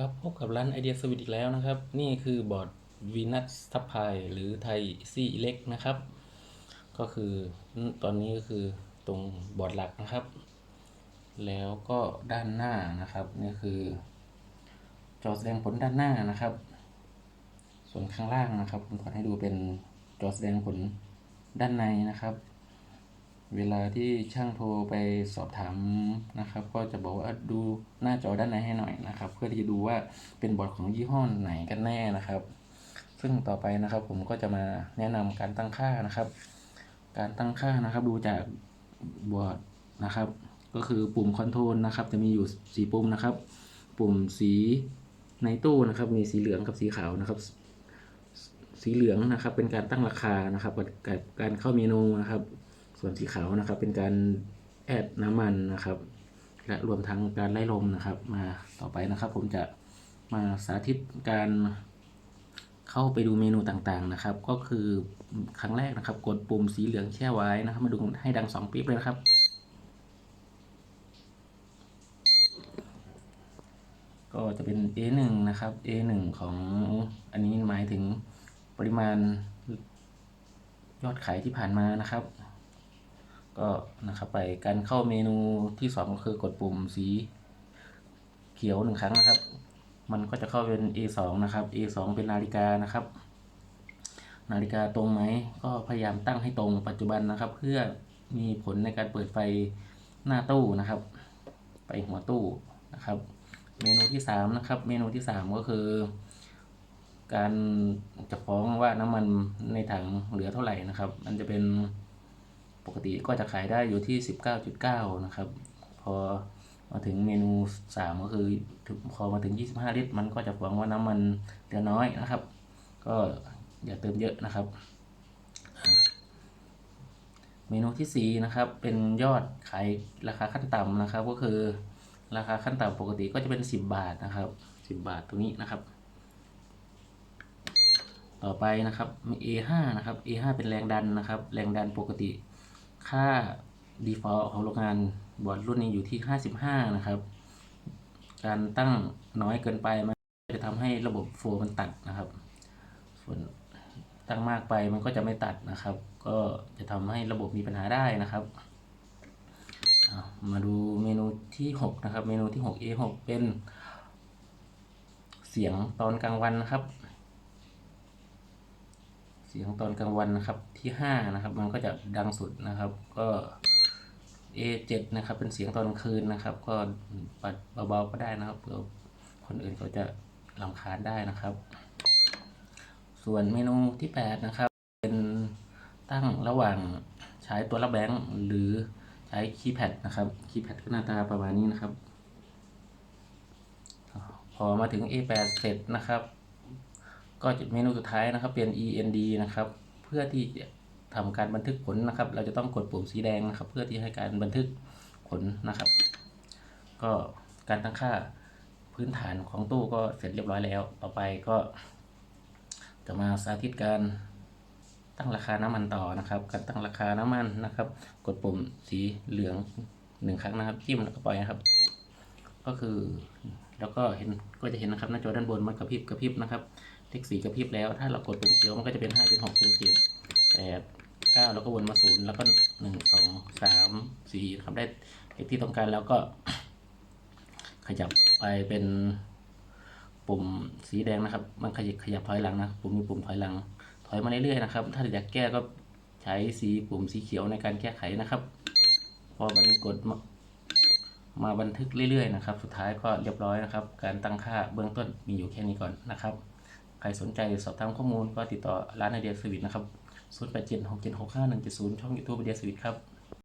ครับพบกับร้านไอเดียสวิตอีกแล้วนะครับ นี่คือบอร์ดวีนัสทัพพายหรือไทยซีเล็กนะครับ ก็คือตอนนี้ก็คือตรงบอร์ดหลักนะครับ แล้วก็ด้านหน้านะครับนี่คือจอแสดงผลด้านหน้านะครับ ส่วนข้างล่างนะครับผมขอให้ดูเป็นจอแสดงผลด้านในนะครับ เวลาที่ช่างโทรไปสอบถามนะครับ ก็จะบอกว่าดูหน้าจอด้านในให้หน่อยนะครับ เพื่อที่จะดูว่าเป็นบอร์ดของยี่ห้อไหนกันแน่นะครับ ซึ่งต่อไปนะครับผมก็จะมาแนะนำการตั้งค่านะครับ การตั้งค่านะครับดูจากบอร์ดนะครับ ก็คือปุ่มคอนโทรลนะครับ จะมีอยู่สีปุ่มนะครับ ปุ่มสีในตู้นะครับ มีสีเหลืองกับสีขาวนะครับ สีเหลืองนะครับ เป็นการตั้งราคานะครับกับการเข้าเมนูนะครับ ส่วนสีขาวนะครับเป็นการแอดน้ำมันนะครับ และรวมทั้งการไล่ลมนะครับ มาต่อไปนะครับ ผมจะมาสาธิตการเข้าไปดูเมนูต่างๆนะครับ ก็คือครั้งแรกนะครับ กดปุ่มสีเหลืองแช่ไว้นะครับ มาดูให้ดังสองปี๊บเลยนะครับก็จะเป็น A1 นะครับ A1 ของอันนี้หมายถึงปริมาณยอดขายที่ผ่านมานะครับ ก็นะครับไปการเข้าเมนูที่สองก็คือกดปุ่มสีเขียวหนึ่งครั้งนะครับ มันก็จะเข้าเป็น A2 นะครับ A2 เป็นนาฬิกานะครับ นาฬิกาตรงไหมก็พยายามตั้งให้ตรงปัจจุบันนะครับ เพื่อมีผลในการเปิดไฟหน้าตู้นะครับ ไปหัวตู้นะครับ เมนูที่สามนะครับ เมนูที่สามก็คือ การจะฟ้องว่าน้ำมันในถังเหลือเท่าไหร่นะครับ มันจะเป็น ปกติก็จะขายได้อยู่ที่ 19.9 นะครับ พอมาถึงเมนู 3 ก็คือพอมาถึง 25 ลิตร มันก็จะฟ้องว่าน้ำมันเหลือน้อยนะครับ ก็อย่าเติมเยอะนะครับ เมนูที่ 4 นะครับ เป็นยอดขายราคาขั้นต่ำนะครับ ก็คือราคาขั้นต่ำปกติก็จะเป็น 10 บาทนะครับ 10 บาทตรงนี้นะครับ ต่อไปนะครับ A5 นะครับ A5 เป็นแรงดันนะครับ แรงดันปกติ ค่า default ของโรงงานบอร์ดรุ่นนี้อยู่ที่ 55 นะครับ การตั้งน้อยเกินไปมันจะทำให้ระบบโฟมันตัดนะครับ ส่วนตั้งมากไปมันก็จะไม่ตัดนะครับ ก็จะทำให้ระบบมีปัญหาได้นะครับ มาดูเมนูที่ 6 นะครับ เมนูที่ 6 A6 เป็นเสียงตอนกลางวันนะครับ สียงตอนกลางวันนะครับที่5นะครับมันก็จะดังสุดนะครับ ก็ A7 นะครับเป็นเสียงตอนคืนนะครับ ก็ปัดเบาๆก็ได้นะครับเผื่อคนอื่นเขาจะลำคาญได้นะครับ ส่วนเมนูที่ 8 นะครับ เป็นตั้งระหว่างใช้ตัวรับแบงค์หรือใช้คีย์แพดนะครับคีย์แพดก็หน้าตาประมาณนี้นะครับ พอมาถึง A8 เสร็จนะครับ ก็จะเมนูสุดท้ายนะครับเป็น END นะครับ เพื่อที่จะทำการบันทึกผลนะครับ เราจะต้องกดปุ่มสีแดงนะครับ เพื่อที่ให้การบันทึกผลนะครับ ก็การตั้งค่าพื้นฐานของตู้ก็เสร็จเรียบร้อยแล้ว ต่อไปก็จะมาสาธิตการตั้งราคาน้ำมันต่อนะครับ การตั้งราคาน้ำมันนะครับ กดปุ่มสีเหลืองหนึ่งครั้งนะครับจิ้มแล้วก็ปล่อยนะครับ ก็คือแล้วก็เห็นก็จะเห็นนะครับหน้าจอด้านบนมันกระพริบกระพริบนะครับ เลขสีกระพริบแล้ว ถ้าเรากดปุ่มเขียวมันก็จะเป็นห้าเป็นหกเป็นเจ็ดแปดเก้าแล้วก็วนมาศูนย์แล้วก็หนึ่งสองสามสี่ทำได้เลขที่ต้องการแล้วก็ ขยับไปเป็นปุ่มสีแดงนะครับ มันขยับขยับถอยหลังนะปุ่มมีปุ่มถอยหลัง ถอยมาเรื่อยๆนะครับ ถ้าอยากแก้ก็ใช้สีปุ่มสีเขียวในการแก้ไขนะครับ พอมันกดมามาบันทึกเรื่อยๆนะครับ สุดท้ายก็เรียบร้อยนะครับ การตั้งค่าเบื้องต้นมีอยู่แค่นี้ก่อนนะครับ ใครสนใจสอบถามข้อมูลก็ติดต่อร้านไอเดียสวิตนะครับ 0 8 7 6 7 6 5 1 7 0 ช่องยูทูบไอเดียสวิตครับ